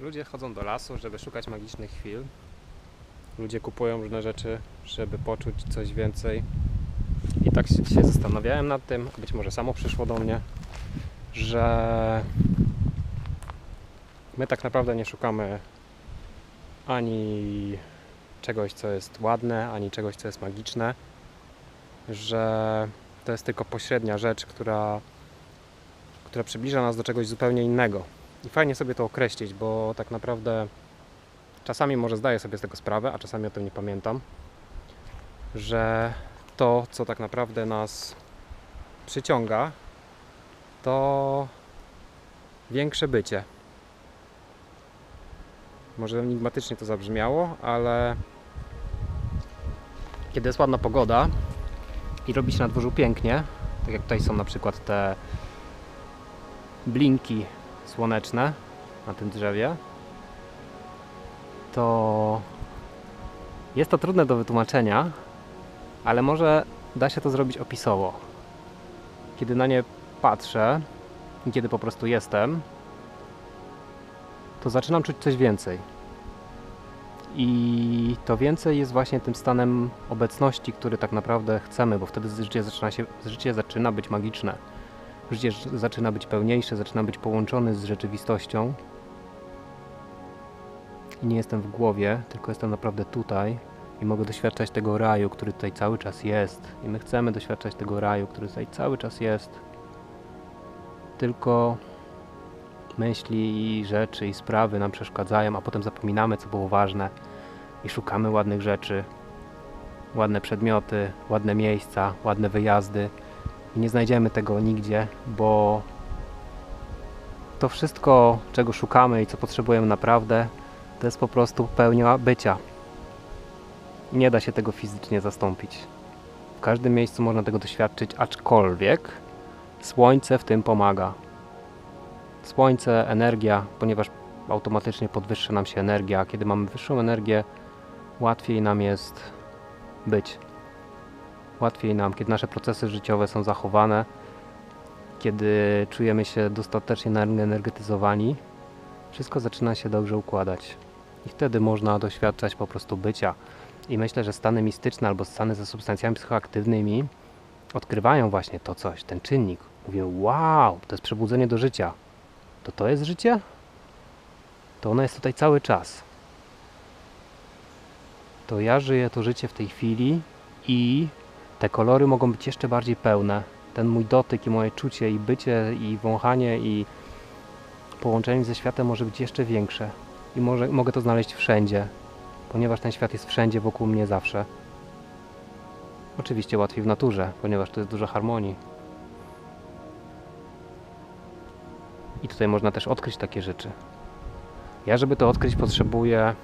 Ludzie chodzą do lasu, żeby szukać magicznych chwil. Ludzie kupują różne rzeczy, żeby poczuć coś więcej. I tak się dzisiaj zastanawiałem nad tym, a być może samo przyszło do mnie, że my tak naprawdę nie szukamy ani czegoś, co jest ładne, ani czegoś, co jest magiczne, że to jest tylko pośrednia rzecz, która, która przybliża nas do czegoś zupełnie innego. I fajnie sobie to określić, bo tak naprawdę czasami może zdaję sobie z tego sprawę, a czasami o tym nie pamiętam, że to, co tak naprawdę nas przyciąga, to większe bycie. Może enigmatycznie to zabrzmiało, ale kiedy jest ładna pogoda i robi się na dworzu pięknie, tak jak tutaj są na przykład te blinki słoneczne na tym drzewie, to jest to trudne do wytłumaczenia, ale może da się to zrobić opisowo. Kiedy na nie patrzę i kiedy po prostu jestem, to zaczynam czuć coś więcej. I to więcej jest właśnie tym stanem obecności, który tak naprawdę chcemy, bo wtedy życie zaczyna, się, życie zaczyna być magiczne. Życie zaczyna być pełniejsze, zaczyna być połączone z rzeczywistością. I nie jestem w głowie, tylko jestem naprawdę tutaj i mogę doświadczać tego raju, który tutaj cały czas jest. I my chcemy doświadczać tego raju, który tutaj cały czas jest. Tylko myśli i rzeczy i sprawy nam przeszkadzają, a potem zapominamy, co było ważne i szukamy ładnych rzeczy, ładne przedmioty, ładne miejsca, ładne wyjazdy i nie znajdziemy tego nigdzie, bo to wszystko, czego szukamy i co potrzebujemy naprawdę, to jest po prostu pełnia bycia. Nie da się tego fizycznie zastąpić. W każdym miejscu można tego doświadczyć, aczkolwiek słońce w tym pomaga. Słońce, energia, ponieważ automatycznie podwyższa nam się energia, kiedy mamy wyższą energię, łatwiej nam jest być. Łatwiej nam, kiedy nasze procesy życiowe są zachowane, kiedy czujemy się dostatecznie energetyzowani, wszystko zaczyna się dobrze układać. I wtedy można doświadczać po prostu bycia. I myślę, że stany mistyczne albo stany ze substancjami psychoaktywnymi odkrywają właśnie to coś, ten czynnik. Mówią, wow, to jest przebudzenie do życia. To to jest życie? To ono jest tutaj cały czas. To ja żyję to życie w tej chwili i te kolory mogą być jeszcze bardziej pełne. Ten mój dotyk i moje czucie i bycie i wąchanie i połączenie ze światem może być jeszcze większe. I może, mogę to znaleźć wszędzie, ponieważ ten świat jest wszędzie wokół mnie zawsze. Oczywiście łatwiej w naturze, ponieważ tu jest dużo harmonii. I tutaj można też odkryć takie rzeczy. Ja, żeby to odkryć, potrzebuję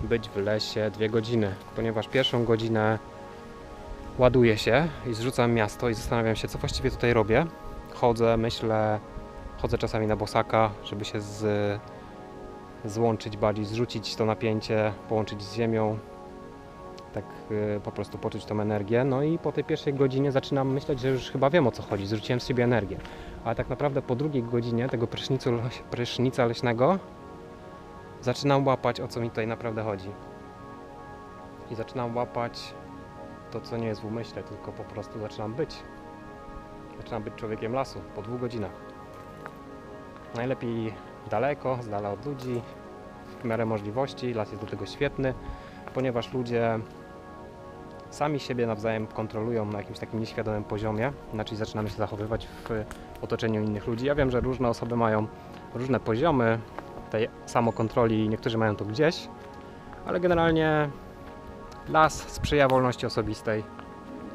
być w lesie dwie godziny, ponieważ pierwszą godzinę ładuję się i zrzucam miasto i zastanawiam się, co właściwie tutaj robię. Chodzę, myślę, chodzę czasami na bosaka, żeby się z, złączyć bardziej, zrzucić to napięcie, połączyć z ziemią, tak y, po prostu poczuć tą energię. No i po tej pierwszej godzinie zaczynam myśleć, że już chyba wiem o co chodzi, zrzuciłem z siebie energię. Ale tak naprawdę po drugiej godzinie tego prysznicu, prysznica leśnego zaczynam łapać o co mi tutaj naprawdę chodzi. I zaczynam łapać to, co nie jest w umyśle, tylko po prostu zaczynam być. Zaczynam być człowiekiem lasu po dwóch godzinach. Najlepiej daleko, z dala od ludzi, w miarę możliwości. Las jest do tego świetny, ponieważ ludzie sami siebie nawzajem kontrolują na jakimś takim nieświadomym poziomie, inaczej zaczynamy się zachowywać w otoczeniu innych ludzi. Ja wiem, że różne osoby mają różne poziomy tej samokontroli niektórzy mają to gdzieś, ale generalnie las sprzyja wolności osobistej,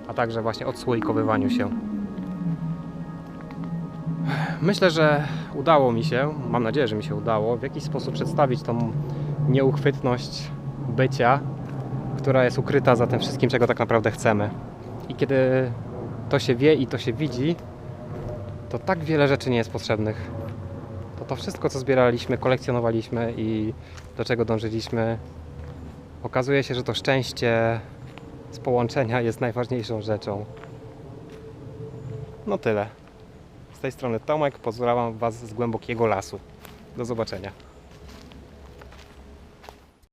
a także właśnie odsłoikowywaniu się. Myślę, że udało mi się, mam nadzieję, że mi się udało, w jakiś sposób przedstawić tą nieuchwytność bycia, która jest ukryta za tym wszystkim, czego tak naprawdę chcemy. I kiedy to się wie i to się widzi, to tak wiele rzeczy nie jest potrzebnych. To to wszystko, co zbieraliśmy, kolekcjonowaliśmy i do czego dążyliśmy, okazuje się, że to szczęście z połączenia jest najważniejszą rzeczą. No tyle. Z tej strony Tomek, pozdrawiam Was z głębokiego lasu. Do zobaczenia.